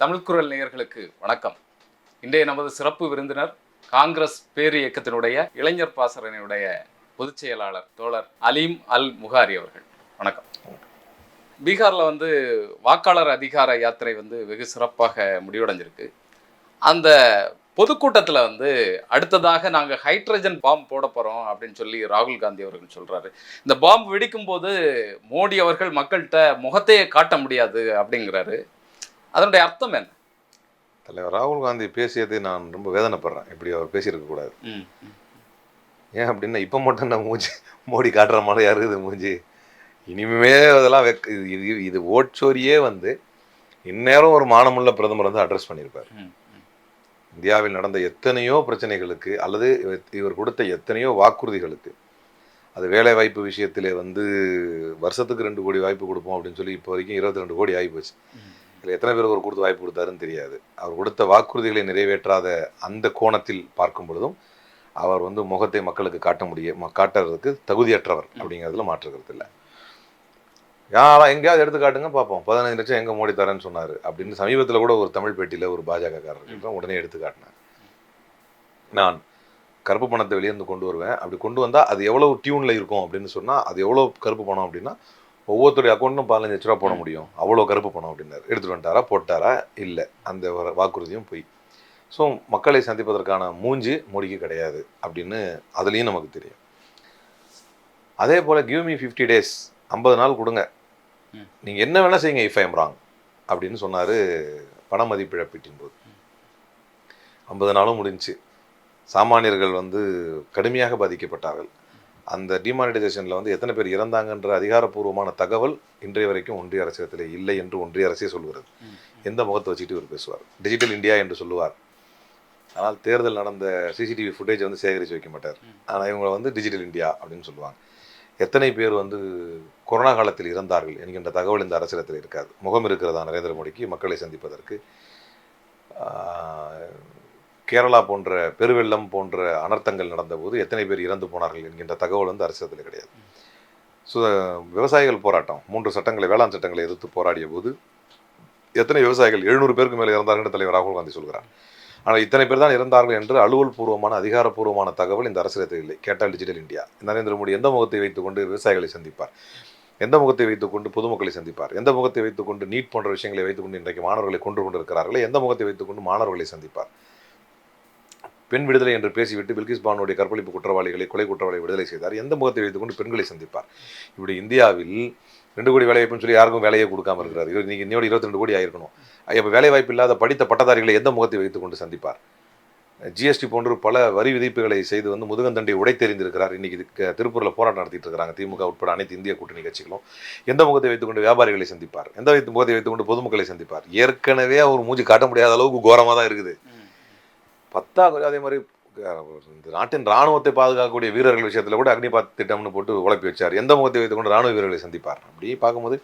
தமிழ் குரல் நேயர்களுக்கு வணக்கம். இன்றைய நமது சிறப்பு விருந்தினர் காங்கிரஸ் பேரு இயக்கத்தினுடைய இளைஞர் பாசரனுடைய பொதுச் செயலாளர் தோழர் அலீம் அல் முகாரி அவர்கள். வணக்கம். பீகாரில் வந்து வாக்காளர் அதிகார யாத்திரை வந்து வெகு சிறப்பாக முடிவடைஞ்சிருக்கு. அந்த பொதுக்கூட்டத்தில் வந்து அடுத்ததாக நாங்கள் ஹைட்ரஜன் பாம்பு போட போகிறோம் அப்படின்னு சொல்லி ராகுல் காந்தி அவர்கள் சொல்கிறாரு இந்த பாம்பு வெடிக்கும் போது மோடி அவர்கள் மக்கள்கிட்ட முகத்தையே காட்ட முடியாது அப்படிங்கிறாரு. அதனுடைய அர்த்தம் என்ன தலைவர் ராகுல் காந்தி பேசியது நான் ரொம்ப வேதனைப்படுறேன் இப்படி அவர் பேசியிருக்க கூடாது ம், ம். ஏன் அப்படின்னா இப்போ மட்டும் நான் மூஞ்சி மோடி காட்டுற மாதிரி இருக்குது மூஞ்சி இனிமே அதெல்லாம் வெக் இது இது ஓட்சோரியே வந்து இந்நேரம் ஒரு மானமுள்ள பிரதமர் வந்து அட்ரஸ் பண்ணியிருப்பார். இந்தியாவில் நடந்த எத்தனையோ பிரச்சனைகளுக்கு அல்லது இவர் கொடுத்த எத்தனையோ வாக்குறுதிகளுக்கு அது வேலை வாய்ப்பு விஷயத்திலே வந்து வருஷத்துக்கு ரெண்டு கோடி வாய்ப்பு கொடுப்போம் அப்படின்னு சொல்லி இப்போ வரைக்கும் இருபத்தி ரெண்டு கோடி ஆகி போச்சு. இதில் எத்தனை பேருக்கு அவர் கொடுத்து வாய்ப்பு கொடுத்தாருன்னு தெரியாது. அவர் கொடுத்த வாக்குறுதிகளை நிறைவேற்றாத அந்த கோணத்தில் பார்க்கும் பொழுதும் அவர் வந்து முகத்தை மக்களுக்கு காட்ட முடிய காட்டுறதுக்கு தகுதியற்றவர் அப்படிங்கிறதுல மாற்றுக்கிறது இல்லை. யாரா எங்கேயாவது எடுத்து காட்டுங்க பார்ப்போம். பதினஞ்சு லட்சம் எங்கே மோடி தரேன்னு சொன்னார் அப்படின்னு சமீபத்தில் கூட ஒரு தமிழ் பேட்டியில் ஒரு பாஜகக்காரர் உடனே எடுத்து காட்டினார். நான் கருப்பு பணத்தை வெளியேந்து கொண்டு வருவேன். அப்படி கொண்டு வந்தால் அது எவ்வளோ டியூனில் இருக்கும் அப்படின்னு சொன்னால் அது எவ்வளோ கருப்பு பணம் அப்படின்னா ஒவ்வொருத்தருடைய அக்கௌண்ட்டும் பதினஞ்சு லட்ச ரூபா போட முடியும். அவ்வளோ கருப்பு பணம் அப்படின்னாரு. எடுத்துட்டு வந்துட்டாரா? போட்டாரா? இல்லை. அந்த வாக்குறுதியும் போய். ஸோ மக்களை சந்திப்பதற்கான மூஞ்சி மோடிக்கு கிடையாது அப்படின்னு அதுலேயும் நமக்கு தெரியும். அதே போல் கிவ் மீ ஃபிஃப்டி டேஸ் ஐம்பது நாள் கொடுங்க. நீங்கள் என்ன வேணால் செய்யுங்க இஃப் ஐம் ராங் அப்படின்னு சொன்னார் பண மதிப்பிழப்பீட்டின் போது ஐம்பது நாளும் முடிஞ்சுச்சு சாமானியர்கள் வந்து கடுமையாக பாதிக்கப்பட்டார்கள். அந்த டிமானிட்டைசேஷனில் வந்து எத்தனை பேர் இறந்தாங்கன்ற அதிகாரப்பூர்வமான தகவல் இன்றைய வரைக்கும் ஒன்றிய அரசியத்தில் இல்லை என்று ஒன்றிய அரசே சொல்கிறது. எந்த முகத்தை வச்சுட்டு இவர் பேசுவார்? டிஜிட்டல் இந்தியா என்று சொல்லுவார். ஆனால் தேர்தல் நடந்த சிசிடிவி ஃபுட்டேஜ் வந்து சேகரித்து வைக்க மாட்டார். ஆனால் இவங்க வந்து டிஜிட்டல் இந்தியா அப்படின்னு சொல்லுவாங்க. எத்தனை பேர் வந்து கொரோனா காலத்தில் இறந்தார்கள் என்கின்ற தகவல் இந்த அரசியலத்தில் இருக்காது. முகம் இருக்கிறதா நரேந்திர மோடிக்கு மக்களை சந்திப்பதற்கு? கேரளா போன்ற பெருவெள்ளம் போன்ற அனர்த்தங்கள் நடந்தபோது எத்தனை பேர் இறந்து போனார்கள் என்கின்ற தகவல் வந்து அரசியத்தில் கிடையாது. ஸோ விவசாயிகள் போராட்டம் மூன்று சட்டங்களை வேளாண் சட்டங்களை எதிர்த்து போராடிய போது எத்தனை விவசாயிகள் எழுநூறு பேருக்கு மேலே இறந்தார்கள் என்று தலைவர் ராகுல் காந்தி சொல்கிறார். ஆனால் இத்தனை பேர் தான் இறந்தார்கள் என்று அலுவல் பூர்வமான அதிகாரப்பூர்வமான தகவல் இந்த அரசியலத்தில் இல்லை கேட்டால் டிஜிட்டல் இந்தியா. நரேந்திர மோடி எந்த முகத்தை வைத்துக்கொண்டு விவசாயிகளை சந்திப்பார்? எந்த முகத்தை வைத்துக்கொண்டு பொதுமக்களை சந்திப்பார்? எந்த முகத்தை வைத்துக்கொண்டு நீட் போன்ற விஷயங்களை வைத்துக்கொண்டு இன்றைக்கு மாணவர்களை கொண்டு கொண்டிருக்கிறார்களே எந்த முகத்தை வைத்துக்கொண்டு மாணவர்களை சந்திப்பார்? பெண் விடுதலை என்று பேசிவிட்டு பில்கிஸ் பானுடைய கற்பழிப்பு குற்றவாளிகளை கொலை குற்றவாளிகளை விடுதலை செய்தார். எந்த முகத்தை வைத்துக்கொண்டு பெண்களை சந்திப்பார்? இப்படி இந்தியாவில் ரெண்டு கோடி வேலை வாய்ப்புன்னு சொல்லி யாருக்கும் வேலையே கொடுக்காம இருக்கிறார். இவர் நீங்கள் இன்னோட இருபத்தி ரெண்டு கோடி ஆயிருக்கணும். இப்போ வேலை வாய்ப்பு இல்லாத படித்த பட்டதாரிகளை எந்த முகத்தை வைத்துக்கொண்டு சந்திப்பார்? ஜிஎஸ்டி போன்று பல வரி விதிப்புகளை செய்து வந்து முதுகந்தண்டை உடைத்தெறிந்திருக்கிறார். இன்னைக்கு இதுக்கு திருப்பூரில் போராட்டம் நடத்திட்டு இருக்கிறாங்க. திமுக உட்பட அனைத்து இந்திய கூட்டணி கட்சிகளும். எந்த முகத்தை வைத்துக்கொண்டு வியாபாரிகளை சந்திப்பார்? எந்த வைத்து முகத்தை வைத்துக்கொண்டு பொதுமக்களை சந்திப்பார்? ஏற்கனவே அவர் மூஞ்சி காட்ட முடியாத அளவுக்கு கோரமாக தான் இருக்குது. பத்தாவது அதே மாதிரி இந்த நாட்டின் ராணுவத்தை பாதுகாக்கக்கூடிய வீரர்கள் விஷயத்தில் கூட அக்னிபாத் திட்டம்னு போட்டு உழைப்பி வச்சார். எந்த முகத்தை வைத்துக்கொண்டு ராணுவ வீரர்களை சந்திப்பார்? அப்படி பார்க்கும்போது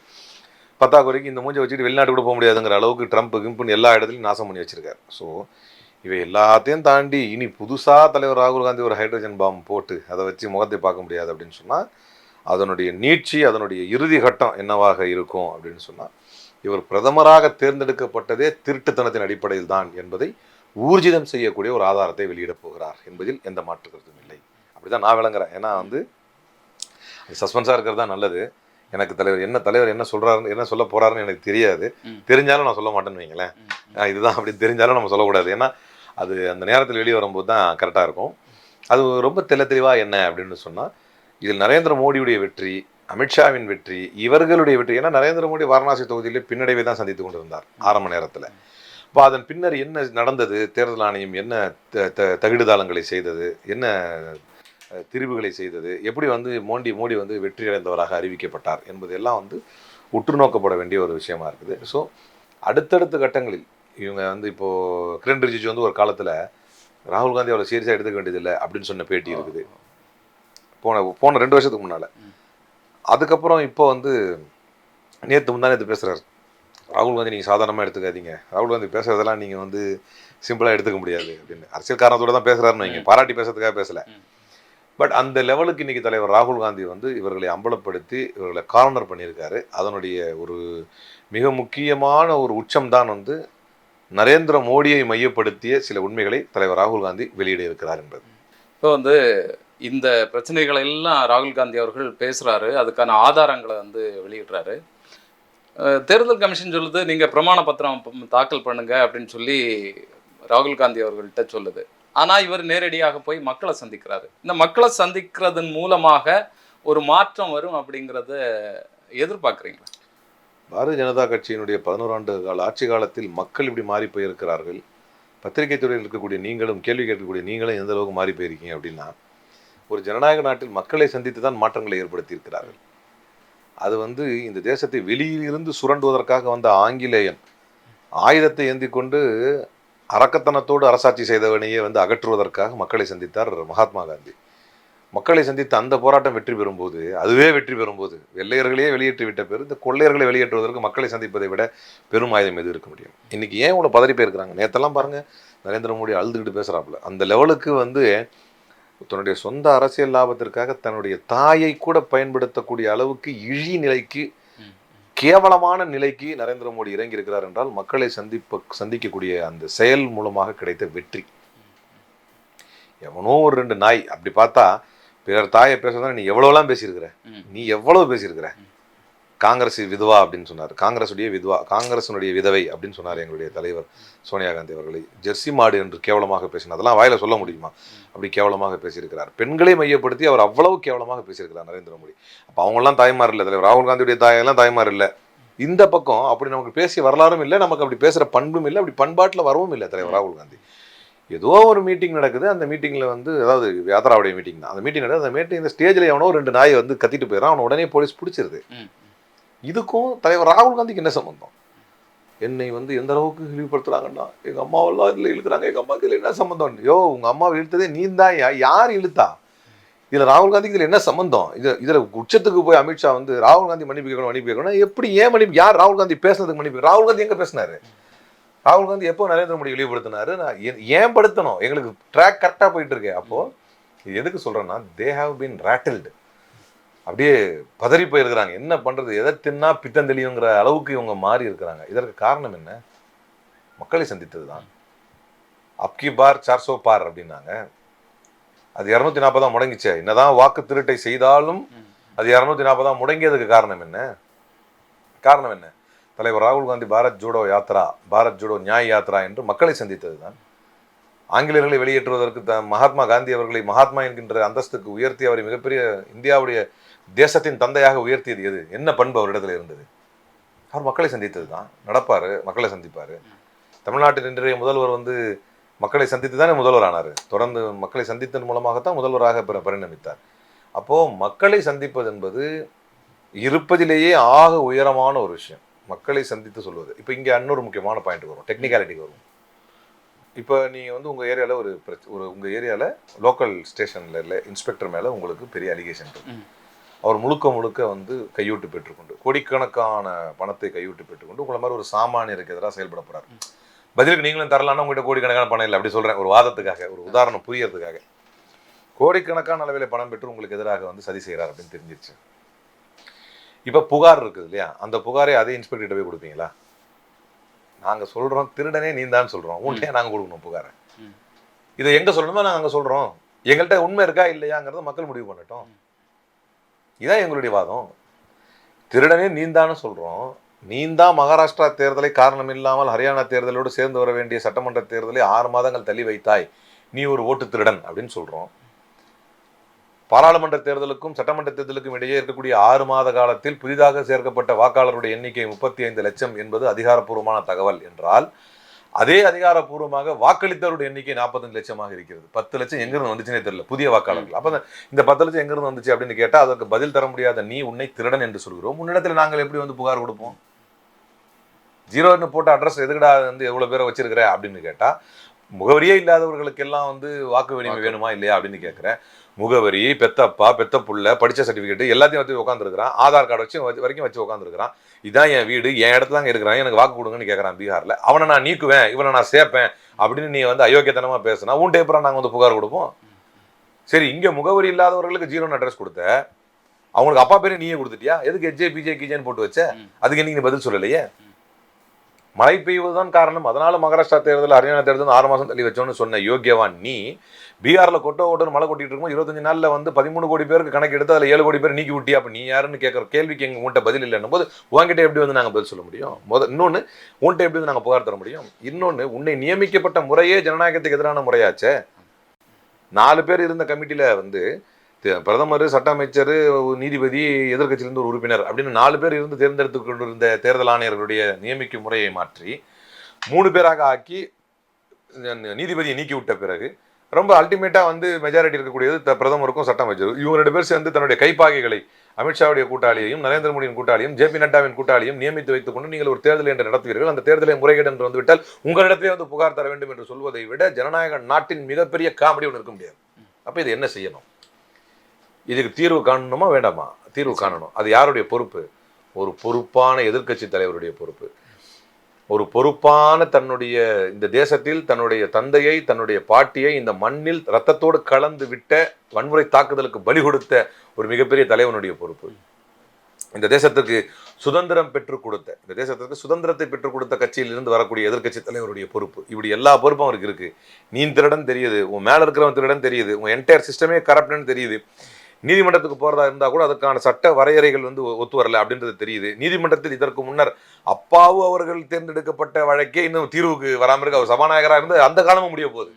பத்தாக்குறைக்கு இந்த மூஞ்சை வச்சுட்டு வெளிநாட்டு கூட போக முடியாதுங்கிற அளவுக்கு ட்ரம்ப் கிம்ப்னு எல்லா இடத்துலையும் நாசம் பண்ணி வச்சிருக்காரு. ஸோ இவை எல்லாத்தையும் தாண்டி இனி புதுசாக தலைவர் ராகுல் காந்தி ஒரு ஹைட்ரஜன் பாம் போட்டு அதை வச்சு முகத்தை பார்க்க முடியாது அப்படின்னு சொன்னால் அதனுடைய நீட்சி அதனுடைய இறுதி கட்டம் என்னவாக இருக்கும் அப்படின்னு சொன்னால் இவர் பிரதமராக தேர்ந்தெடுக்கப்பட்டதே திருட்டுத்தனத்தின் அடிப்படையில் தான் என்பதை ஊர்ஜிதம் செய்யக்கூடிய ஒரு ஆதாரத்தை வெளியிடப் போகிறார் என்பதில் எந்த மாற்று கருத்தும் இல்லை. அப்படிதான் நான் விளங்குறேன். ஏன்னா வந்து சஸ்பென்ஸாக இருக்கிறது தான் நல்லது. எனக்கு தலைவர் என்ன தலைவர் என்ன சொல்றாருன்னு என்ன சொல்ல போறாருன்னு எனக்கு தெரியாது. தெரிஞ்சாலும் நான் சொல்ல மாட்டேன்னு வைங்களேன். இதுதான் அப்படி தெரிஞ்சாலும் நம்ம சொல்லக்கூடாது. ஏன்னா அது அந்த நேரத்தில் வெளியே வரும்போது தான் கரெக்டாக இருக்கும். அது ரொம்ப தெள்ள தெளிவாக என்ன அப்படின்னு சொன்னால் இதில் நரேந்திர மோடியுடைய வெற்றி அமித்ஷாவின் வெற்றி இவர்களுடைய வெற்றி. ஏன்னா நரேந்திர மோடி வாரணாசி தொகுதியிலே பின்னடைவை தான் சந்தித்து கொண்டிருந்தார். ஆரம்ப நேரத்தில். இப்போ அதன் பின்னர் என்ன நடந்தது? தேர்தல் ஆணையம் என்ன தகிடுதாளங்களை செய்தது? என்ன திரிவுகளை செய்தது? எப்படி வந்து மோடி மோடி வந்து வெற்றி அடைந்தவராக அறிவிக்கப்பட்டார்? என்பது எல்லாம் வந்து உற்று நோக்கப்பட வேண்டிய ஒரு விஷயமா இருக்குது. ஸோ அடுத்தடுத்த கட்டங்களில் இவங்க வந்து இப்போ கிரண் ரிஜிஜு வந்து ஒரு காலத்தில் ராகுல் காந்தி அவ்வளோ சீரியஸாக எடுத்துக்க வேண்டியதில்லை அப்படின்னு சொன்ன பேட்டி இருக்குது. போன போன ரெண்டு வருஷத்துக்கு முன்னால். அதுக்கப்புறம் இப்போ வந்து நேற்று முந்தா நேற்று பேசுகிறார் ராகுல் காந்தி நீங்கள் சாதாரணமாக எடுத்துக்காதீங்க. ராகுல் காந்தி பேசுறதெல்லாம் நீங்கள் வந்து சிம்பிளாக எடுத்துக்க முடியாது அப்படின்னு. அரசியல் காரணத்தோட தான் பேசுகிறாருன்னு வைங்க. பாராட்டி பேசுறதுக்காக பேசலை. பட் அந்த லெவலுக்கு இன்னைக்கு தலைவர் ராகுல் காந்தி வந்து இவர்களை அம்பலப்படுத்தி இவர்களை கார்னர் பண்ணியிருக்காரு. அதனுடைய ஒரு மிக முக்கியமான ஒரு உச்சம் தான் வந்து நரேந்திர மோடியை மையப்படுத்திய சில உண்மைகளை தலைவர் ராகுல் காந்தி வெளியிட இருக்கிறார் என்பது. இப்போ வந்து இந்த பிரச்சனைகளை எல்லாம் ராகுல் காந்தி அவர்கள் பேசுறாரு. அதுக்கான ஆதாரங்களை வந்து வெளியிடுறாரு. தேர்தல் கமிஷன் சொல்லுது நீங்கள் பிரமாண பத்திரம் தாக்கல் பண்ணுங்க அப்படின்னு சொல்லி ராகுல் காந்தி அவர்கள்ட்ட சொல்லுது. ஆனால் இவர் நேரடியாக போய் மக்களை சந்திக்கிறாரு. இந்த மக்களை சந்திக்கிறதன் மூலமாக ஒரு மாற்றம் வரும் அப்படிங்கிறத எதிர்பார்க்குறீங்களா? பாரதிய ஜனதா கட்சியினுடைய பதினோராண்டு கால ஆட்சி காலத்தில் மக்கள் இப்படி மாறி போயிருக்கிறார்கள். பத்திரிகை துறையில் இருக்கக்கூடிய நீங்களும் கேள்வி கேட்கக்கூடிய நீங்களும் எந்த அளவுக்கு மாறி போயிருக்கீங்க அப்படின்னா ஒரு ஜனநாயக நாட்டில் மக்களை சந்தித்து தான் மாற்றங்களை ஏற்படுத்தி இருக்கிறார்கள் அது வந்து இந்த தேசத்தை வெளியிலிருந்து சுரண்டுவதற்காக வந்த ஆங்கிலேயன். ஆயுதத்தை ஏந்தி கொண்டு அரக்கத்தனத்தோடு அரசாட்சி செய்தவனையே வந்து அகற்றுவதற்காக மக்களை சந்தித்தார் மகாத்மா காந்தி. மக்களை சந்தித்து அந்த போராட்டம் வெற்றி பெறும்போது அதுவே வெற்றி பெறும்போது வெள்ளையர்களே வெளியேற்றி விட்ட பேர் இந்த கொள்ளையர்களை வெளியேற்றுவதற்கு மக்களை சந்திப்பதை விட பெரும் ஆயுதம் எது இருக்க முடியும்? இன்னைக்கு ஏன் இவ்வளோ பதறி போயிருக்கிறாங்க? நேத்தெல்லாம் பாருங்கள் நரேந்திர மோடி அழுதுகிட்டு பேசுகிறாப்புல அந்த லெவலுக்கு வந்து தன்னுடைய சொந்த அரசியல் லாபத்திற்காக தன்னுடைய தாயை கூட பயன்படுத்தக்கூடிய அளவுக்கு இழி நிலைக்கு கேவலமான நிலைக்கு நரேந்திர மோடி இறங்கி இருக்கிறார் என்றால் மக்களை சந்திப்ப சந்திக்கக்கூடிய அந்த செயல் மூலமாக கிடைத்த வெற்றி. எவனோ ஒரு ரெண்டு நாய் அப்படி பார்த்தா பிறர் தாயை பேசுறதா நீ எவ்வளோலாம் பேசியிருக்கிற. நீ எவ்வளவு பேசியிருக்கிற? காங்கிரஸ் விதுவா அப்படின்னு சொன்னார். காங்கிரஸுடைய விதுவா காங்கிரஸினுடைய விதவை அப்படின்னு சொன்னார் எங்களுடைய தலைவர் சோனியா காந்தி அவர்களை. ஜெர்சி மாடு என்று கேவலமாக பேசினார். அதெல்லாம் வாயில சொல்ல முடியுமா? அப்படி கேவலமாக பேசியிருக்கிறார். பெண்களை மையப்படுத்தி அவர் அவ்வளவு கேவலமாக பேசியிருக்கிறார் நரேந்திர மோடி. அப்போ அவங்கெல்லாம் தாய்மார் இல்லை தலைவர். ராகுல் காந்தியுடைய தாயெல்லாம் தாய்மார் இல்லை. இந்த பக்கம் அப்படி நமக்கு பேசிய வரலாறும் இல்லை நமக்கு அப்படி பேசுகிற பண்பும் இல்லை அப்படி பண்பாட்டில் வரவும் இல்லை தலைவர் ராகுல் காந்தி. ஏதோ ஒரு மீட்டிங் நடக்குது. அந்த மீட்டிங்கில் வந்து அதாவது யாத்ராவுடைய மீட்டிங் தான். அந்த மீட்டிங் நடக்குது. அந்த மீட்டிங் இந்த ஸ்டேஜில் எவனோ ரெண்டு நாயை வந்து கத்திட்டு போயிடறான். அவனை உடனே போலீஸ் பிடிச்சிருது. இதுக்கும் தலைவர் ராகுல் காந்திக்கு என்ன சம்மந்தம் என்னை வந்து எந்த அளவுக்கு இழிவுபடுத்துறாங்கன்னா எங்க அம்மாவெல்லாம் இதுல இழுக்கிறாங்க எங்க அம்மாவுக்கு இதுல என்ன சம்மந்தம் யோ உங்க அம்மாவை இழுத்ததே நீ தான் யார் இழுத்தா? இதுல ராகுல் காந்திக்கு இதுல என்ன சம்மந்தம் இது இதுல உச்சத்துக்கு போய் அமித்ஷா வந்து ராகுல் காந்தி மன்னிப்பு கேட்கணும் மன்னிப்பு கேட்கணும் எப்படி ஏன் மன்னிப்பு யார் ராகுல் காந்தி பேசுனதுக்கு மன்னிப்பு ராகுல் காந்தி எங்க பேசினாரு? ராகுல் காந்தி எப்போ நரேந்திர மோடி இழிவுபடுத்தினாரு? நான் ஏன் படுத்தணும்? எங்களுக்கு ட்ராக் கரெக்டாக போயிட்டு இருக்கேன் அப்போ இது எதுக்கு சொல்றேன்னா தே ஹாவ் பீன் ரேட்டில்டு அப்படியே பதறி போயிருக்கிறாங்க. என்ன பண்றது? எதை தின்னா பித்தம் தெளிவுங்கிற அளவுக்கு இவங்க மாறி இருக்கிறாங்க. இதற்கு காரணம் என்ன? மக்களை சந்தித்தது தான் அப்கி பார் சார்சோ பார் அப்படின்னாங்க. அது இரநூத்தி நாற்பதா முடங்கிச்சே. என்னதான் வாக்கு திருட்டை செய்தாலும் அது இரநூத்தி நாற்பதா முடங்கியதுக்கு காரணம் என்ன? காரணம் என்ன? தலைவர் ராகுல் காந்தி பாரத் ஜோடோ யாத்ரா பாரத் ஜோடோ நியாய யாத்ரா என்று மக்களை சந்தித்தது தான் ஆங்கிலேயர்களை வெளியேற்றுவதற்கு தான் மகாத்மா காந்தி அவர்களை மகாத்மா என்கின்ற அந்தஸ்துக்கு உயர்த்தி அவரை மிகப்பெரிய இந்தியாவுடைய தேசத்தின் தந்தையாக உயர்த்தியது எது? என்ன பண்பு அவரிடத்தில் இருந்தது? அவர் மக்களை சந்தித்தது தான் நடப்பாரு மக்களை சந்திப்பாரு. தமிழ்நாட்டின் இன்றைய முதல்வர் வந்து மக்களை சந்தித்து தானே முதல்வர் ஆனார் தொடர்ந்து மக்களை சந்தித்தன் மூலமாகத்தான் முதல்வராக பிற பரிணமித்தார். அப்போ மக்களை சந்திப்பது என்பது இருப்பதிலேயே ஆக உயரமான ஒரு விஷயம். மக்களை சந்தித்து சொல்வது. இப்போ இங்கே இன்னொரு முக்கியமான பாயிண்ட் வரும். டெக்னிக்காலிட்டிக்கு வரும். இப்போ நீங்கள் வந்து உங்கள் ஏரியாவில் ஒரு பிரச்ச ஒரு உங்கள் ஏரியாவில் லோக்கல் ஸ்டேஷனில் இல்லை இன்ஸ்பெக்டர் மேலே உங்களுக்கு பெரிய அலிகேஷன் இருக்குது அவர் முழுக்க முழுக்க வந்து கையூட்டு பெற்றுக்கொண்டு கோடிக்கணக்கான பணத்தை கையூட்டு பெற்றுக்கொண்டு உங்களை மாதிரி ஒரு சாமானியருக்கு எதிராக செயல்பட போறாரு. பதிலுக்கு நீங்களும் தரலான்னா உங்கள்கிட்ட கோடிக்கணக்கான பணம் இல்லை அப்படி சொல்கிறேன் ஒரு வாதத்துக்காக ஒரு உதாரணம் புரியறதுக்காக. கோடிக்கணக்கான அளவில் பணம் பெற்று உங்களுக்கு எதிராக வந்து சதி செய்கிறார் அப்படின்னு தெரிஞ்சிருச்சு. இப்போ புகார் இருக்குது இல்லையா? அந்த புகாரை அதே இன்ஸ்பெக்டர்கிட்ட போய் கொடுப்பீங்களா? நாங்கள் சொல்கிறோம் திருடனே நீ தான் சொல்கிறோம் உன்னையே நாங்கள் கொடுக்கணும் புகாரை. இதை எங்கே சொல்லணுமோ நாங்கள் அங்கே சொல்கிறோம் எங்கள்கிட்ட உண்மை இருக்கா இல்லையாங்கிறத மக்கள் முடிவு பண்ணட்டும். இதான் எங்களுடைய வாதம். திருடனே நீந்தான்னு சொல்கிறோம் நீந்தான் மகாராஷ்டிரா தேர்தலை காரணம் இல்லாமல் ஹரியானா தேர்தலோடு சேர்ந்து வர வேண்டிய சட்டமன்ற தேர்தலை ஆறு மாதங்கள் தள்ளி வைத்தாய். நீ ஒரு ஓட்டு திருடன் அப்படின்னு சொல்கிறோம் பாராளுமன்ற தேர்தலுக்கும் சட்டமன்ற தேர்தலுக்கும் இடையே இருக்கக்கூடிய ஆறு மாத காலத்தில் புதிதாக சேர்க்கப்பட்ட வாக்காளருடைய எண்ணிக்கை முப்பத்தி ஐந்து லட்சம் என்பது அதிகாரப்பூர்வமான தகவல் என்றால் அதே அதிகாரப்பூர்வமாக வாக்களித்தவருடைய எண்ணிக்கை நாற்பத்தஞ்சு லட்சமாக இருக்கிறது. பத்து லட்சம் எங்கிருந்து வந்துச்சுனே தெரியல. புதிய வாக்காளர்கள். அப்ப இந்த பத்து லட்சம் எங்கிருந்து வந்துச்சு அப்படின்னு கேட்டா அதற்கு பதில் தர முடியாத நீ உன்னை திருடன் என்று சொல்கிறோம். முன்னிடத்தில் நாங்கள் எப்படி வந்து புகார் கொடுப்போம்? ஜீரோன்னு போட்ட அட்ரஸ் எதுக்குடா வந்து எவ்வளவு பேரை வச்சிருக்கிற அப்படின்னு கேட்டா முகவரியே இல்லாதவர்களுக்கெல்லாம் வந்து வாக்கு உரிமை வேணுமா இல்லையா அப்படின்னு கேட்குறேன் முகவரி பெத்தப்பா பெத்த புள்ள படிச்ச சர்டிஃபிகேட் எல்லாத்தையும் வச்சு உட்காந்துருக்கிறான் ஆதார் கார்டு வச்சு வரைக்கும் வச்சு உட்காந்துருக்கிறான் இதான் என் வீடு என் இடத்துல தாங்க இருக்கிறான். எனக்கு வாக்கு கொடுங்கன்னு கேட்குறான் பீகார்ல. அவனை நான் நீக்குவேன் இவனை நான் சேர்ப்பேன் அப்படின்னு நீ வந்து அயோக்கியத்தனமா பேசுனா உன் டேப்பரா நாங்கள் வந்து புகார் கொடுப்போம். சரி இங்க முகவரி இல்லாதவர்களுக்கு ஜீரோன்னு அட்ரஸ் கொடுத்த அவங்களுக்கு அப்பா பேரே நீயே கொடுத்துட்டியா? எதுக்கு எஜ்ஜே பிஜே கிஜேன்னு போட்டு வச்ச. அதுக்கு என்னைக்கு நீ பதில் சொல்லலையே? மழை பெய்வதுதான் காரணம். அதனால மகாராஷ்டிரா தேர்தல் ஹரியானா தேர்தல் ஆறு மாசம் தள்ளி வச்சோன்னு சொன்ன யோக்கியவான் நீ பீகாரில் கொட்ட ஓட்டுன்னு மழை கொட்டிட்டு இருக்கும் இருபத்தஞ்சு நாளில் வந்து பதிமூணு கோடி பேருக்கு கணக்கு எடுத்து அதில் ஏழு கோடி பேர் நீக்கி விட்டியா? அப்போ நீ யாருன்னு கேட்குற கேள்விக்கு எங்கள் உன்ட்ட பதில் இல்லைன்னும் போது உங்ககிட்ட எப்படி வந்து நாங்கள் பதில் சொல்ல முடியும்? முத இன்னொன்று உன்கிட்ட எப்படி வந்து நாங்கள் புகார் தர முடியும்? இன்னொன்று உன்னை நியமிக்கப்பட்ட முறையே ஜனநாயகத்துக்கு எதிரான முறையாச்சே. நாலு பேர் இருந்த கமிட்டியில் வந்து பிரதமர் சட்ட அமைச்சர் நீதிபதி எதிர்கட்சியிலிருந்து ஒரு உறுப்பினர் அப்படின்னு நாலு பேர் இருந்து தேர்ந்தெடுத்து கொண்டிருந்த தேர்தல் ஆணையர்களுடைய நியமிக்கும் முறையை மாற்றி மூணு பேராக ஆக்கி நீதிபதியை நீக்கி விட்ட பிறகு ரொம்ப அல்டிமேட்டாக வந்து மெஜாரிட்டி இருக்கக்கூடியது பிரதமருக்கும் சட்ட அமைச்சர். இவங்க ரெண்டு பேர் சேர்ந்து தன்னுடைய கைப்பாகைகளை அமித்ஷாவுடைய கூட்டாளியையும் நரேந்திர மோடியின் கூட்டாளியும் ஜே பி நட்டாவின் கூட்டாளியும் நியமித்து வைத்துக் கொண்டு நீங்கள் ஒரு தேர்தல் என்று நடத்துவீர்கள். அந்த தேர்தலை முறைகேடு என்று வந்துவிட்டால் உங்களிடத்திலே வந்து புகார் தர வேண்டும் என்று சொல்வதை விட ஜனநாயக நாட்டின் மிகப்பெரிய காமெடி ஒன்று இருக்க முடியாது. அப்போ இது என்ன செய்யணும்? இதுக்கு தீர்வு காணணுமா வேண்டாமா? தீர்வு காணணும். அது யாருடைய பொறுப்பு? ஒரு பொறுப்பான எதிர்க்கட்சி தலைவருடைய பொறுப்பு. ஒரு பொறுப்பான தன்னுடைய இந்த தேசத்தில் தன்னுடைய தந்தையை தன்னுடைய பாட்டியை இந்த மண்ணில் ரத்தத்தோடு கலந்து விட்ட வன்முறை தாக்குதலுக்கு பலி கொடுத்த ஒரு மிகப்பெரிய தலைவனுடைய பொறுப்பு. இந்த தேசத்துக்கு சுதந்திரம் பெற்றுக் கொடுத்த இந்த தேசத்துக்கு சுதந்திரத்தை பெற்றுக் கொடுத்த கட்சியில் இருந்து வரக்கூடிய எதிர்க்கட்சி தலைவருடைய பொறுப்பு. இப்படி எல்லா பொறுப்பும் அவருக்கு இருக்கு. நீ திருடன் தெரியுது உன் மேல இருக்கிறவன் திருடன் தெரியுது உன் என்டையர் சிஸ்டமே கரப்டன்னு தெரியுது. நீதிமன்றத்துக்கு போகிறதா இருந்தால் கூட அதுக்கான சட்ட வரையறைகள் வந்து ஒத்து வரலை அப்படின்றது தெரியுது. நீதிமன்றத்தில் இதற்கு முன்னர் அப்பாவு அவர்கள் தேர்ந்தெடுக்கப்பட்ட வழக்கே இன்னும் தீர்வுக்கு வராமல் இருக்கு அவர் சபாநாயகராக இருந்து அந்த காலமும் முடிய போகுது.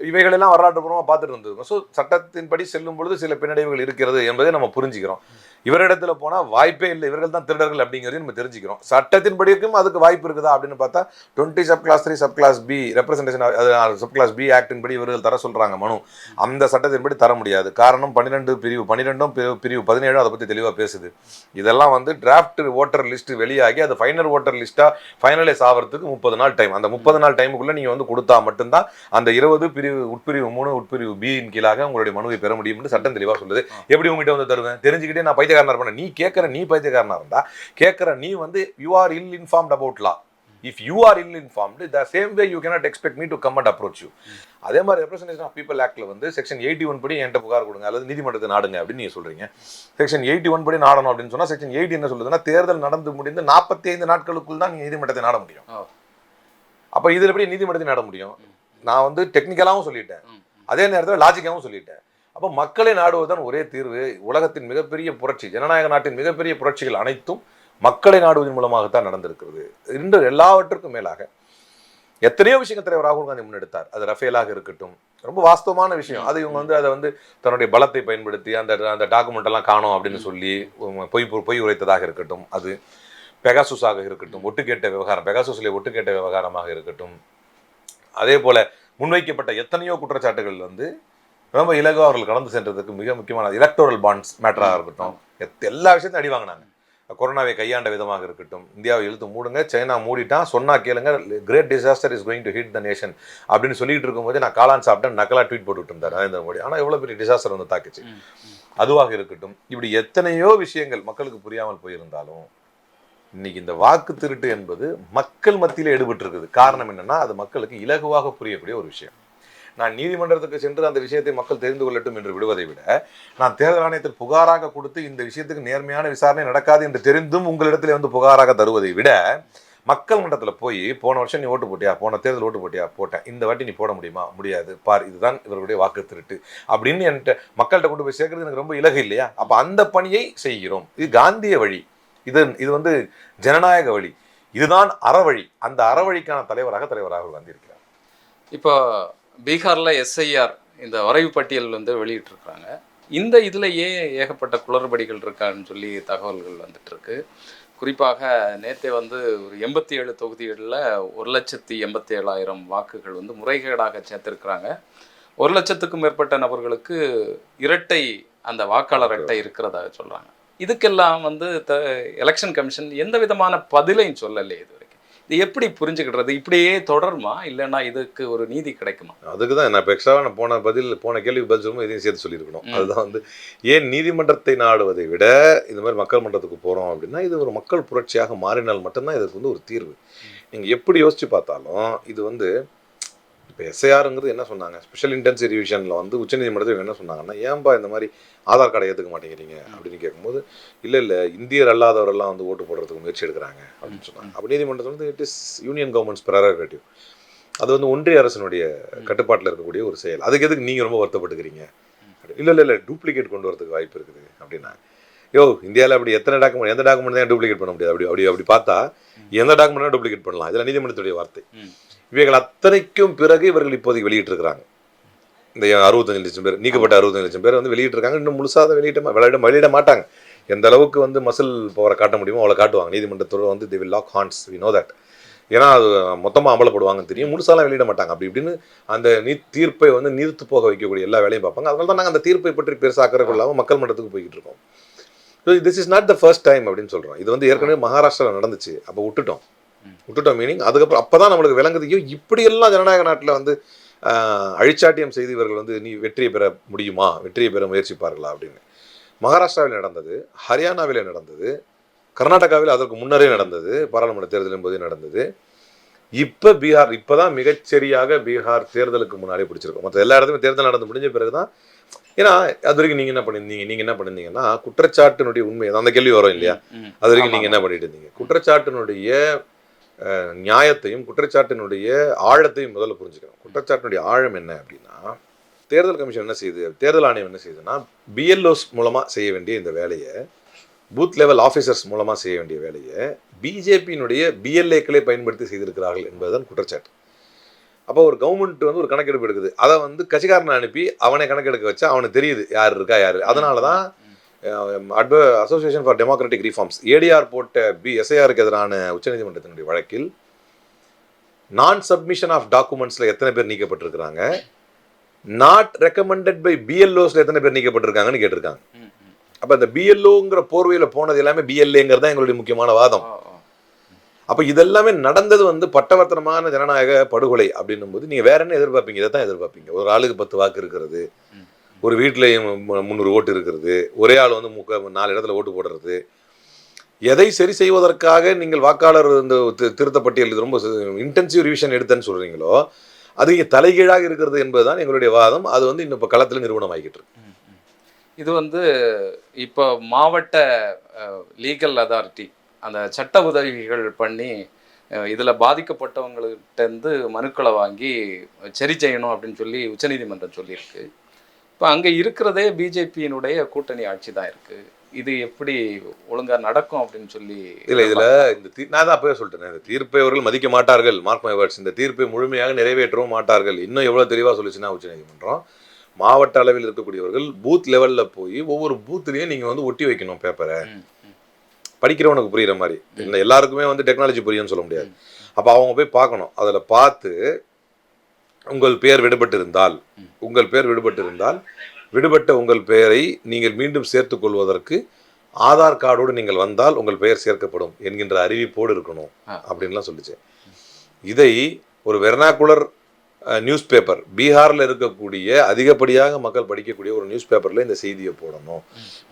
இவைகளெல்லாம் வரலாற்றுப்பூர்வமாக பார்த்துட்டு இருந்திருக்கோம் ஸோ சட்டத்தின்படி செல்லும் பொழுது சில பின்னடைவுகள் இருக்கிறது என்பதை நம்ம புரிஞ்சுக்கிறோம். இவரிடத்துல போனால் வாய்ப்பே இல்லை. இவர்கள் தான் திருடர்கள் அப்படிங்கிறதையும் நம்ம தெரிஞ்சுக்கிறோம். சட்டத்தின்படிக்கும் அதுக்கு வாய்ப்பு இருக்குதா அப்படின்னு பார்த்தா twenty sub class three sub class B representation sub class B actin படி இவர்கள் தர சொல்கிறாங்க மனு. அந்த சட்டத்தின்படி தர முடியாது. காரணம் பன்னிரெண்டு பிரிவு பன்னிரெண்டும் பிரிவு பதினேழும் அதை பற்றி தெளிவாக பேசுது. இதெல்லாம் வந்து டிராஃப்ட் ஓட்டர் லிஸ்ட் வெளியாகி அது ஃபைனல் ஓட்டர் லிஸ்ட்டாக ஃபைனலைஸ் ஆகிறதுக்கு முப்பது நாள் டைம் அந்த முப்பது நாள் டைமுக்குள்ளே நீங்கள் வந்து கொடுத்தா மட்டும்தான் அந்த இருபது பிரிவு உட்பிரிவு மூணு உட்பிரிவு பியின் கீழாக உங்களுடைய மனுவை பெற முடியும்னு சட்டம் தெளிவாக சொல்லுது. எப்படி உங்ககிட்ட வந்து தருவேன்? தெரிஞ்சுக்கிட்டே நான் பைத்தியக்காரனா இருப்பேன். நீ கேட்குற நீ பைத்தியக்காரனா இருந்தா கேட்குற நீ வந்து you are ill informed about law if you are ill informed the same way you cannot expect me to come and approach you அதே மாதிரி ரெப்ரஸன்டேஷன் ஆஃப் பீப்பிள் ஆக்ட்ல வந்து செக்ஷன் எயிட்டி ஒன் படி என்கிட்ட புகார் கொடுங்க. அல்லது நீதிமன்றத்தை நாடுங்க அப்படின்னு நீங்க சொல்றீங்க. செக்ஷன் எயிட்டி ஒன் படி நாடணும் அப்படின்னு சொன்னா செக்ஷன் எயிட்டி என்ன சொல்லுதுன்னா தேர்தல் நடந்து முடிந்து நாற்பத்தி ஐந்து நாட்களுக்குள் தான் நீதிமன்றத்தை நாட முடியும். அப்ப இதுல எப்படி நீதிமன்றத்தை நாட முடியும்? நான் வந்து டெக்னிக்கலாவும் சொல்லிட்டேன். அதே நேரத்தில் லாஜிக்காவும் சொல்லிட்டேன். அப்போ மக்களை நாடுவதுதான் ஒரே தீர்வு. உலகத்தின் மிகப்பெரிய புரட்சி ஜனநாயக நாட்டின் மிகப்பெரிய புரட்சிகள் அனைத்தும் மக்களை நாடுவதன் மூலமாகத்தான் நடந்திருக்கிறது. இன்று எல்லாவற்றுக்கும் மேலாக எத்தனையோ விஷயங்கள் தலைவர் ராகுல் காந்தி முன்னெடுத்தார். அது ரஃபேலாக இருக்கட்டும். ரொம்ப வாஸ்தவமான விஷயம். அது இவங்க வந்து அதை வந்து தன்னுடைய பலத்தை பயன்படுத்தி அந்த அந்த டாக்குமெண்ட் எல்லாம் காணோம் அப்படின்னு சொல்லி பொய் பொய் உரைத்ததாக இருக்கட்டும். அது பெகாசுஸாக இருக்கட்டும். ஒட்டு கேட்ட விவகாரம் பெகாசுஸ்ல ஒட்டு கேட்ட விவகாரமாக இருக்கட்டும். அதே போல முன்வைக்கப்பட்ட எத்தனையோ குற்றச்சாட்டுகள் வந்து ரொம்ப இலகுவா அவர்கள் கடந்து சென்றதுக்கு மிக முக்கியமான எலக்டோரல் பாண்ட்ஸ் மேட்டராக இருக்கட்டும். எல்லா விஷயத்தையும் அடி வாங்கினாங்க. கொரோனாவை கையாண்ட விதமாக இருக்கட்டும். இந்தியாவை இழுத்து மூடுங்க சைனா மூடிட்டான் சொன்னா கேளுங்க great disaster is going to hit the nation அப்படின்னு சொல்லிட்டு இருக்கும்போது நான் காளான் சாப்பிட்டேன் நக்கலா ட்வீட் போட்டுட்டு இருந்தார் நரேந்திர மோடி. ஆனால் எவ்வளோ பெரிய டிசாஸ்டர் வந்து தாக்குச்சு. அதுவாக இருக்கட்டும். இப்படி எத்தனையோ விஷயங்கள் மக்களுக்கு புரியாமல் போயிருந்தாலும் இன்னைக்கு இந்த வாக்கு திருட்டு என்பது மக்கள் மத்தியில் எடுபட்டு இருக்குது காரணம் என்னன்னா அது மக்களுக்கு இலகுவாக புரியக்கூடிய ஒரு விஷயம். நான் நீதிமன்றத்துக்கு சென்று அந்த விஷயத்தை மக்கள் தெரிந்து கொள்ளட்டும் என்று விடுவதை விட நான் தேர்தல் ஆணையத்தில் புகாராக கொடுத்து இந்த விஷயத்துக்கு நேர்மையான விசாரணை நடக்காது என்று தெரிந்தும் உங்களிடத்தில் வந்து புகாராக தருவதை விட மக்கள் மன்றத்தில் போய் போன வருஷம் நீ ஓட்டு போட்டியா? போன தேர்தல் ஓட்டு போட்டியா? போட்டேன். இந்த வாட்டி நீ போட முடியுமா? முடியாது. பார் இதுதான் இவருடைய வாக்கு திருட்டு. அப்படின்னு என்கிட்ட மக்கள்கிட்ட கொண்டு போய் சேர்க்கறது எனக்கு ரொம்ப இலகு இல்லையா? அப்போ அந்த பணியை செய்கிறோம். இது காந்திய வழி. இது இது வந்து ஜனநாயக வழி. இதுதான் அறவழி. அந்த அறவழிக்கான தலைவராக தலைவர் ராகுல் காந்தி இருக்கிறார். இப்போ பீகாரில் எஸ்ஐஆர் இந்த வரைவு பட்டியல் வந்து வெளியிட்டிருக்கிறாங்க. இந்த இதில் ஏன் ஏகப்பட்ட குளறுபடிகள் இருக்கான்னு சொல்லி தகவல்கள் வந்துட்டு இருக்கு குறிப்பாக நேற்றே வந்து ஒரு எண்பத்தி ஏழு தொகுதிகளில் ஒரு லட்சத்தி எண்பத்தி ஏழாயிரம் வாக்குகள் வந்து முறைகேடாக சேர்த்திருக்கிறாங்க. ஒரு லட்சத்துக்கும் மேற்பட்ட நபர்களுக்கு இரட்டை அந்த வாக்காளர் அட்டை இருக்கிறதாக சொல்கிறாங்க இதுக்கெல்லாம் வந்து த எலெக்ஷன் கமிஷன் எந்த விதமான பதிலையும் சொல்லலை இது வரைக்கும் இது எப்படி புரிஞ்சுக்கிடுறது? இப்படியே தொடருமா? இல்லைன்னா இதுக்கு ஒரு நீதி கிடைக்குமா? அதுக்கு தான் நான் இப்போ எக்ஸ்ட்ராவாக நான் போன பதில் போன கேள்வி பதில் சொல்லும்போது இதையும் சேர்த்து சொல்லியிருக்கணும். அதுதான் வந்து ஏன் நீதிமன்றத்தை நாடுவதை விட இது மாதிரி மக்கள் மன்றத்துக்கு போகிறோம் அப்படின்னா இது ஒரு மக்கள் புரட்சியாக மாறினால் மட்டும்தான் இதுக்கு வந்து ஒரு தீர்வு. நீங்கள் எப்படி யோசிச்சு பார்த்தாலும் இது வந்து இப்போ எஸ்ஐஆருங்கிறது என்ன சொன்னாங்க? ஸ்பெஷல் இன்டென்சிவ் ரிவிஷனில் வந்து உச்சநீதிமன்றத்தில் என்ன சொன்னாங்கன்னா ஏன்பா இந்த மாதிரி ஆதார் கார்டை ஏற்றுக்க மாட்டேங்கிறீங்க? அப்படின்னு கேட்கும்போது இல்லை இல்லை இந்தியர் அல்லாதவரெல்லாம் வந்து ஓட்டு போடுறதுக்கு முயற்சி எடுக்கிறாங்க. அப்படின்னு சொன்னாங்க. அப்போ நீதிமன்றத்தில் வந்து it is union government's prerogative அது வந்து ஒன்றிய அரசினுடைய கட்டுப்பாட்டில் இருக்கக்கூடிய ஒரு செயல். அதுக்கு எதுக்கு நீங்கள் ரொம்ப வருத்தப்பட்டுக்கிறீங்க? இல்லை இல்லை இல்லை டூப்ளிகேட் கொண்டு வரதுக்கு வாய்ப்பு இருக்குது. அப்படின்னா யோ இந்தியாவில் அப்படி எத்தனை டாக்குமெண்ட் எந்த டாக்குமெண்ட் தான் டூப்ளிகேட் பண்ண முடியாது? அப்படி அப்படி அப்படி பார்த்தா எந்த டாக்குமெண்ட் டூப்ளிகேட் பண்ணலாம். இதெல்லாம் நீதிமன்றத்துடைய வார்த்தை. இவைகள் அத்தனைக்கும் பிறகு இவர்கள் இப்போதைக்கு வெளியிட்டிருக்கிறாங்க. இந்த அறுபத்தஞ்சு லட்சம் பேர் நீக்கப்பட்ட அறுபத்தஞ்சு லட்சம் பேர் வந்து வெளியிட்டிருக்காங்க. இன்னும் முழுசாக அதை வெளியிட்ட வெளியிட வெளியிட மாட்டாங்க. எந்த அளவுக்கு வந்து மசில் பவரை காட்ட முடியுமோ அவ்வளோ காட்டுவாங்க. நீதிமன்றத்தோட வந்து they will lock horns we know that ஏன்னா அது மொத்தமாக அமலப்படுவாங்கன்னு தெரியும். முழுசாலாம் வெளியிட மாட்டாங்க. அப்படி இப்படின்னு அந்த நீ தீர்ப்பை வந்து நீர்த்து போக வைக்கக்கூடிய எல்லா வேலையும் பார்ப்பாங்க. அதனால தான் நாங்கள் அந்த தீர்ப்பை பற்றி பெருசாக அக்கறை கொள்ளாமல் மக்கள் மன்றத்துக்கு போய்கிட்டு இருக்கோம். So this is not the first time அப்படின்னு சொல்கிறோம் இது வந்து ஏற்கனவே மகாராஷ்டிராவில் நடந்துச்சு. அப்போ விட்டுட்டோம். விட்டுட்டோம் மீனிங் அதுக்கப்புறம் அப்போ தான் நம்மளுக்கு விளங்குது ஐயோ இப்படியெல்லாம் ஜனநாயக நாட்டில் வந்து அழிச்சாட்டியம் செய்து இவர்கள் வந்து நீ வெற்றியை பெற முடியுமா? வெற்றியை பெற முயற்சிப்பார்களா? அப்படின்னு. மகாராஷ்டிராவில் நடந்தது ஹரியானாவில் நடந்தது கர்நாடகாவில் அதற்கு முன்னரே நடந்தது பாராளுமன்ற தேர்தலின் போதே நடந்தது. இப்போ பீகார் இப்போ தான் மிகச்சரியாக பீகார் தேர்தலுக்கு முன்னாடியே பிடிச்சிருக்கோம். மற்ற எல்லா இடத்துலையும் தேர்தல் நடந்து முடிஞ்ச பிறகு தான் ஏன்னா அது வரைக்கும் நீங்கள் என்ன பண்ணியிருந்தீங்க நீங்கள் என்ன பண்ணியிருந்தீங்கன்னா குற்றச்சாட்டினுடைய உண்மை அந்த கேள்வி வரும் இல்லையா. அது வரைக்கும் ஆமா, நீங்க என்ன பண்ணிட்டு இருந்தீங்க? குற்றச்சாட்டினுடைய நியாயத்தையும் குற்றச்சாட்டினுடைய ஆழத்தையும் முதல்ல புரிஞ்சுக்கணும். குற்றச்சாட்டினுடைய ஆழம் என்ன அப்படின்னா தேர்தல் கமிஷன் என்ன செய்யுது தேர்தல் ஆணையம் என்ன செய்யுதுன்னா பிஎல்ஓஸ் மூலமாக செய்ய வேண்டிய இந்த வேலையை பூத் லெவல் ஆஃபீஸர்ஸ் மூலமாக செய்ய வேண்டிய வேலையை பிஜேபியினுடைய பிஎல்ஏக்களே பயன்படுத்தி செய்திருக்கிறார்கள் என்பதுதான் குற்றச்சாட்டு. அப்போ ஒரு கவர்மெண்ட் வந்து ஒரு கணக்கெடுப்பு எடுக்குது. அதை வந்து கட்சிக்காரனை அனுப்பி அவனை கணக்கெடுக்க வச்சா அவனுக்கு தெரியுது யார் இருக்கா யார் அதனால தான் அட்வ association for democratic reforms ADR போட்ட பி எஸ்ஐஆருக்கு எதிரான உச்சநீதிமன்றத்தினுடைய வழக்கில் நான் சப்மிஷன் ஆஃப் டாக்குமெண்ட்ஸில் எத்தனை பேர் நீக்கப்பட்டிருக்கிறாங்க? நாட் ரெக்கமெண்டட் பை பிஎல்ஓஸில் எத்தனை பேர் நீக்கப்பட்டிருக்காங்கன்னு கேட்டிருக்காங்க. அப்போ இந்த பிஎல்ஓங்கிற போர்வையில் போனது எல்லாமே பிஎல்ஏங்கிறது தான் எங்களுடைய முக்கியமான வாதம். அப்போ இதெல்லாமே நடந்தது வந்து பட்டவர்த்தனமான ஜனநாயக படுகொலை அப்படின்னும் போது நீங்கள் வேற என்ன எதிர்பார்ப்பீங்க? இதை தான் எதிர்பார்ப்பீங்க. ஒரு ஆளுக்கு பத்து வாக்கு இருக்கிறது. ஒரு வீட்டிலையும் முந்நூறு ஓட்டு இருக்கிறது. ஒரே ஆள் வந்து முக்க நாலு இடத்துல ஓட்டு போடுறது. எதை சரி செய்வதற்காக நீங்கள் வாக்காளர் இந்த திருத்தப்பட்டியல் இது ரொம்ப இன்டென்சிவ் ரிவிஷன் எடுத்தேன்னு சொல்கிறீங்களோ அது இங்கே தலைகீழாக இருக்கிறது என்பது தான் எங்களுடைய வாதம். அது வந்து இன்னும் இப்போ களத்தில் நிறுவனம் ஆகிக்கிட்டு இருக்கு. இது வந்து இப்போ மாவட்ட லீகல் அதாரிட்டி அந்த சட்ட உதவிகள் பண்ணி இதில் பாதிக்கப்பட்டவங்கள்ட்டேருந்து மனுக்களை வாங்கி சரி செய்யணும் அப்படின்னு சொல்லி உச்சநீதிமன்றம் சொல்லியிருக்கு. இப்போ அங்க இருக்கிறதே பிஜேபியினுடைய கூட்டணி ஆட்சி தான் இருக்கு. இது எப்படி ஒழுங்கா நடக்கும் அப்படின்னு சொல்லி இல்ல இதுல இந்த தீ நான் தான் அப்பவே சொல்லிட்டேன் இந்த தீர்ப்பை அவர்கள் மதிக்க மாட்டார்கள் மார்க் மை வேர்ட்ஸ் இந்த தீர்ப்பை முழுமையாக நிறைவேற்றவும் மாட்டார்கள். இன்னும் எவ்வளவு தெளிவா சொல்லிச்சுன்னா உச்சநீதிமன்றம் மாவட்ட அளவில் இருக்கக்கூடியவர்கள் பூத் லெவல்ல போய் ஒவ்வொரு பூத்லயும் நீங்க வந்து ஒட்டி வைக்கணும் பேப்பரை. படிக்கிறவனுக்கு புரியுற மாதிரி. எல்லாருக்குமே வந்து டெக்னாலஜி புரியும்னு சொல்ல முடியாது. அப்போ அவங்க போய் பார்க்கணும். அதில் பார்த்து உங்கள் பெயர் விடுபட்டு இருந்தால் உங்கள் பெயர் விடுபட்டு இருந்தால் விடுபட்ட உங்கள் பெயரை நீங்கள் மீண்டும் சேர்த்துக் கொள்வதற்கு ஆதார் கார்டோடு நீங்கள் வந்தால் உங்கள் பெயர் சேர்க்கப்படும் என்கின்ற அறிவிப்போடு இருக்கணும். அப்படின்லாம் சொல்லுச்சு. இதை ஒரு வெர்னாகுலர் நியூஸ் பேப்பர் பீகாரில் இருக்கக்கூடிய அதிகப்படியாக மக்கள் படிக்கக்கூடிய ஒரு நியூஸ் பேப்பரில் இந்த செய்தியை போடணும்.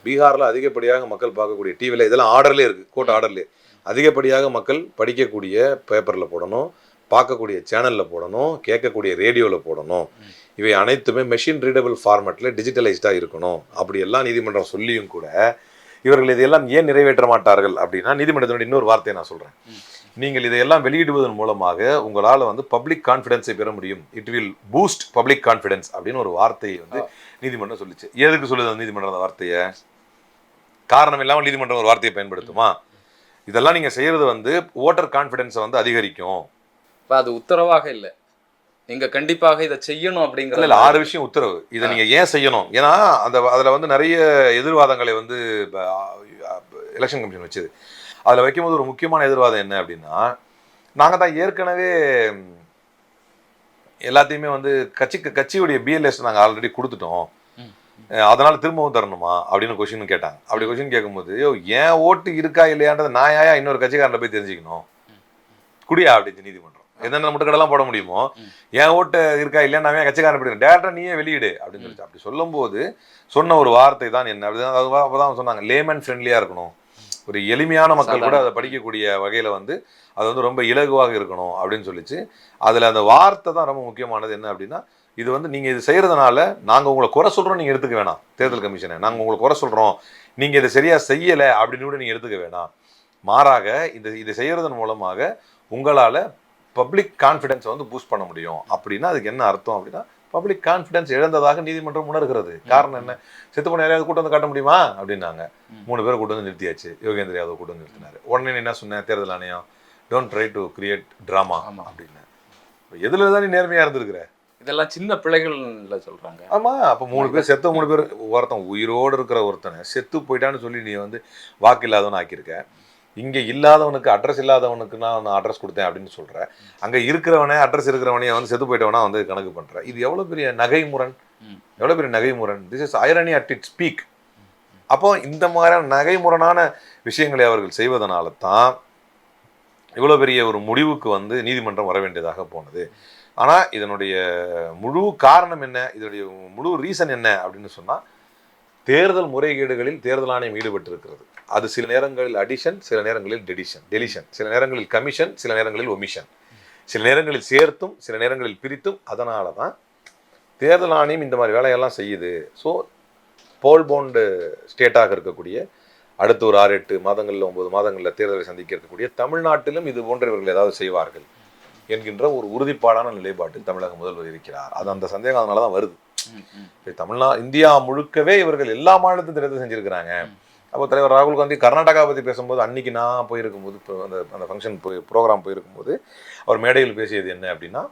பீகாரில் அதிகப்படியாக மக்கள் பார்க்கக்கூடிய டிவியில் இதெல்லாம் ஆர்டர்லேயே இருக்குது கோர்ட் ஆர்டர்லேயே அதிகப்படியாக மக்கள் படிக்கக்கூடிய பேப்பரில் போடணும். பார்க்கக்கூடிய சேனலில் போடணும் கேட்கக்கூடிய ரேடியோவில் போடணும். இவை அனைத்துமே மெஷின் ரீடபிள் ஃபார்மேட்டில் டிஜிட்டலைஸ்டாக இருக்கணும். அப்படி எல்லாம் நீதிமன்றம் சொல்லியும் கூட இவர்கள் இதையெல்லாம் ஏன் நிறைவேற்ற மாட்டார்கள் அப்படின்னா நீதிமன்றத்தினுடைய இன்னொரு வார்த்தையை நான் சொல்கிறேன் நீங்கள் இதையெல்லாம் வெளியிடுவதன் மூலமாக உங்களால் வந்து பப்ளிக் கான்ஃபிடன்ஸை பெற முடியும். It will boost public confidence அப்படின்னு ஒரு வார்த்தையை வந்து நீதிமன்றம் சொல்லுச்சு. எதுக்கு சொல்லுது அந்த நீதிமன்றம் அந்த வார்த்தையை? காரணம் இல்லாமல் நீதிமன்றம் ஒரு வார்த்தையை பயன்படுத்துமா? இதெல்லாம் நீங்கள் செய்கிறது வந்து ஓட்டர் கான்ஃபிடன்ஸை வந்து அதிகரிக்கும். இப்போ அது உத்தரவாக இல்லை. நீங்க கண்டிப்பாக இதை செய்யணும் அப்படிங்கிற இல்ல ஆறு விஷயம் உத்தரவு. இதை நீங்க ஏன் செய்யணும்? ஏன்னா அந்த அதுல வந்து நிறைய எதிர்வாதங்களை வந்து எலெக்ஷன் கமிஷன் வச்சது. அதுல வைக்கும்போது ஒரு முக்கியமான எதிர்வாதம் என்ன அப்படின்னா நாங்க தான் ஏற்கனவே எல்லாத்தையுமே வந்து கட்சிக்கு கட்சியுடைய பிஎல்எஸ் நாங்க ஆல்ரெடி கொடுத்துட்டோம். அதனால திரும்பவும் தரணுமா? அப்படின்னு கொஸ்டின் கேட்டாங்க. அப்படி கொஸ்டின் கேட்கும்போது ஏன் ஓட்டு இருக்கா இல்லையான்றதை நான் ஏன் இன்னொரு கட்சிக்காரன் போய் தெரிஞ்சுக்கணும்? குடியா? அப்படின்னு நீதிமன்றம் எந்தெந்த முட்டுக்கடெல்லாம் போட முடியுமோ என் ஓட்டு இருக்கா இல்லையா நான் கட்சிக்காரன் போய் டேரக்டா நீயே வெளியிடு அப்படின்னு சொல்லிச்சு அப்படி சொல்லும்போது சொன்ன ஒரு வார்த்தை தான் என்ன? அப்படிதான் அப்பதான் சொன்னாங்க லேமன் ஃப்ரெண்ட்லியா இருக்கணும். ஒரு எளிமையான மக்கள் கூட. அதை படிக்கக்கூடிய வகையில வந்து அது வந்து ரொம்ப இலகுவாக இருக்கணும் அப்படின்னு சொல்லிச்சு. அதுல அந்த வார்த்தை தான் ரொம்ப முக்கியமானது என்ன அப்படின்னா இது வந்து நீங்க இது செய்யறதுனால நாங்க உங்களை குறை சொல்றோம் நீங்க எடுத்துக்க வேணாம். தேர்தல் கமிஷனை. நாங்க உங்களை குறை சொல்றோம். நீங்க இதை சரியா செய்யல அப்படின்னு கூட நீங்க எடுத்துக்க வேணாம். மாறாக இந்த இதை செய்யறதன் மூலமாக உங்களால பப்ளிக் கான்ஃபிடன்ஸை வந்து பூஸ்ட் பண்ண முடியும். அப்படின்னா அதுக்கு என்ன அர்த்தம் அப்படின்னா பப்ளிக் கான்ஃபிடன்ஸ் இழந்ததாக நீதிமன்றம் உணர்கிறது. காரணம் என்ன? செத்து போன யாரையாவது கூட்டம் வந்து காட்ட முடியுமா? அப்படின்னாங்க. மூணு பேர் கூட்டம் வந்து நிறுத்தியாச்சு. யோகேந்திர யாதவ் கூட்டம் வந்து நிறுத்தினாரு. உடனே என்ன சொன்னேன் தேர்தல் ஆணையம் don't try to create drama. அப்படின்னு. எதுல தான் நீ நேர்மையா இருந்திருக்கிற? இதெல்லாம் சின்ன பிள்ளைகள்ல சொல்றாங்க. ஆமா அப்ப மூணு பேர் செத்த மூணு பேர் ஒருத்தன் உயிரோடு இருக்கிற ஒருத்தனை செத்து போயிட்டான்னு சொல்லி நீ வந்து வாக்கு இல்லாதவன் ஆக்கியிருக்க இங்க இல்லாதவனுக்கு அட்ரஸ் இல்லாதவனுக்கு நான் அட்ரஸ் கொடுத்தேன் அப்படின்னு சொல்ற. அங்க இருக்கிறவனே அட்ரஸ் இருக்கிறவனையே வந்து செத்து போயிட்டவனா வந்து கணக்கு பண்ற. இது எவ்வளவு பெரிய நகைமுரண்? ம். எவ்வளவு பெரிய நகைமுரண்? This is irony at its peak அப்போ இந்த மாதிரியான நகைமுரணான விஷயங்களை அவர்கள் செய்வதனால தான் இவ்வளோ பெரிய ஒரு முடிவுக்கு வந்து நீதிமன்றம் வர வேண்டியதாக போனது. ஆனால் இதனுடைய முழு காரணம் என்ன? இதனுடைய முழு ரீசன் என்ன? அப்படின்னு சொன்னால் தேர்தல் முறைகேடுகளில் தேர்தல் ஆணையம் ஈடுபட்டிருக்கிறது. அது சில நேரங்களில் அடிஷன் சில நேரங்களில் டெடிஷன் டெலிஷன் சில நேரங்களில் கமிஷன் சில நேரங்களில் ஒமிஷன் சில நேரங்களில் சேர்த்தும் சில நேரங்களில் பிரித்தும் அதனால தான் தேர்தல் ஆணையம் இந்த மாதிரி வேலையெல்லாம் செய்யுது. ஸோ போல் போண்டு ஸ்டேட்டாக இருக்கக்கூடிய அடுத்த ஒரு ஆறு எட்டு மாதங்களில் ஒன்பது மாதங்களில் தேர்தலை சந்திக்க இருக்கக்கூடிய தமிழ்நாட்டிலும் இது போன்றவர்கள் ஏதாவது செய்வார்கள். என்கின்ற ஒரு உறுதிப்பாடான நிலைப்பாட்டில் தமிழக முதல்வர் இருக்கிறார். அது அந்த சந்தேகம் அதனால தான் வருது. தமிழ்நா இந்தியா முழுக்கவே இவர்கள் எல்லா மாநிலத்தையும் தேர்தல் செஞ்சிருக்கிறாங்க. அப்போ தலைவர் ராகுல் காந்தி கர்நாடகா பற்றி பேசும்போது அன்னைக்கு நான் போயிருக்கும்போது இப்போ அந்த அந்த ஃபங்க்ஷன் போய் ப்ரோக்ராம் போயிருக்கும்போது அவர் மேடையில் பேசியது என்ன அப்படின்னா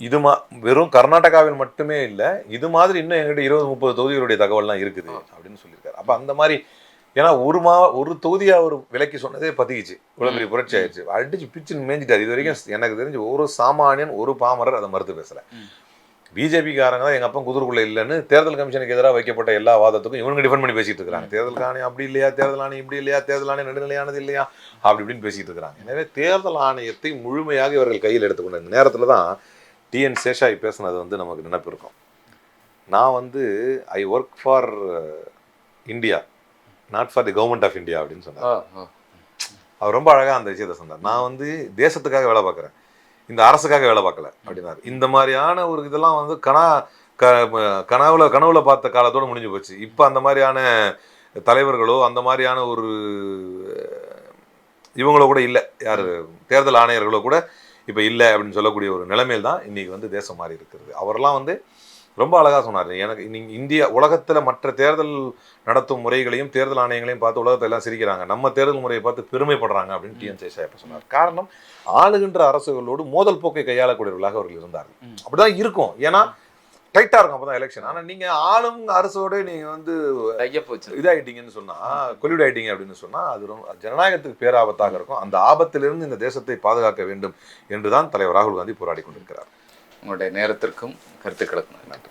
இது மா வெறும் கர்நாடகாவில் மட்டுமே இல்லை இது மாதிரி இன்னும் எங்கிட்ட இருபது முப்பது தொகுதிகளுடைய தகவல்லாம் இருக்குது அப்படின்னு சொல்லியிருக்காரு. அப்போ அந்த மாதிரி ஏன்னா ஒரு மா ஒரு தொகுதியை அவர் விலைக்கு சொன்னதே பத்திக்கிச்சு இவ்வளோ பெரிய புரட்சி ஆயிடுச்சு. அடிச்சு பிச்சு மேய்ஞ்சிட்டாரு இது வரைக்கும் எனக்கு தெரிஞ்சு ஒரு சாமானியன் ஒரு பாமரர் அதை மறுத்து பேசல. பிஜேபிக்காரங்க தான் எங்க அப்பா குதிரைக்குள்ள இல்லைன்னு தேர்தல் கமிஷனுக்கு எதிராக வைக்கப்பட்ட எல்லா வாதத்துக்கும் இவனுங்க டிஃபெண்ட் பண்ணி பேசிட்டு இருக்காங்க. தேர்தல் ஆணையம் அப்படி இல்லையா? தேர்தல் ஆணையம் இப்படி இல்லையா? தேர்தல் ஆணையம் நடுநிலையானது இல்லையா? அப்படி இப்படின்னு பேசிட்டு இருக்காங்க. எனவே தேர்தல் ஆணையத்தை முழுமையாக இவர்கள் கையில் எடுத்துக்கொண்ட இந்த நேரத்தில் தான் டிஎன் சேஷாய் பேசுனது வந்து நமக்கு நினைப்பு இருக்கும். நான் வந்து I work for India not for the government of India அப்படின்னு சொன்னார். அவர் ரொம்ப அழகா அந்த விஷயத்த சொன்னார். நான் வந்து தேசத்துக்காக வேலை பார்க்குறேன். இந்த அரசுக்காக வேலை பார்க்கல அப்படின்னாரு. இந்த மாதிரியான ஒரு இதெல்லாம் வந்து கனா க கனவுல கனவுல பார்த்த காலத்தோட முடிஞ்சு போச்சு. இப்போ அந்த மாதிரியான தலைவர்களோ அந்த மாதிரியான ஒரு இவங்களோ கூட இல்லை. யார்? தேர்தல் ஆணையர்களோ கூட இப்போ இல்லை அப்படின்னு சொல்லக்கூடிய ஒரு நிலைமையில் தான் இன்னைக்கு வந்து தேசம் மாறி இருக்கிறது அவரெல்லாம் வந்து ரொம்ப அழகாக சொன்னார். எனக்கு நீங்க இந்தியா உலகத்தில் மற்ற தேர்தல் நடத்தும் முறைகளையும் தேர்தல் ஆணையங்களையும் பார்த்து உலகத்தை எல்லாம் சிரிக்கிறாங்க. நம்ம தேர்தல் முறையை பார்த்து பெருமைப்படுறாங்க அப்படின்னு டிஎன் சேஷாயப்ப சொன்னார். காரணம் ஆளுகின்ற அரசுகளோடு மோதல் போக்கை கையாளக்கூடியவர்களாக அவர்கள் இருந்தார்கள். ம். அப்படிதான் இருக்கும். ஏன்னா டைட்டா இருக்கும் அப்பதான் எலெக்ஷன் ஆனா நீங்க ஆளும் அரசோட நீங்க வந்து டையப் வச்சு இதாயிட்டீங்கன்னு சொன்னா கொலிட் ஆயிட்டீங்க அப்படின்னு சொன்னா அது ரொம்ப ஜனநாயகத்துக்கு பேராபத்தாக இருக்கும். அந்த ஆபத்திலிருந்து இந்த தேசத்தை பாதுகாக்க வேண்டும் என்றுதான் தலைவர் ராகுல் காந்தி போராடி கொண்டிருக்கிறார். உங்களுடைய நேரத்திற்கும் கருத்துக்களுக்கும் நன்றி.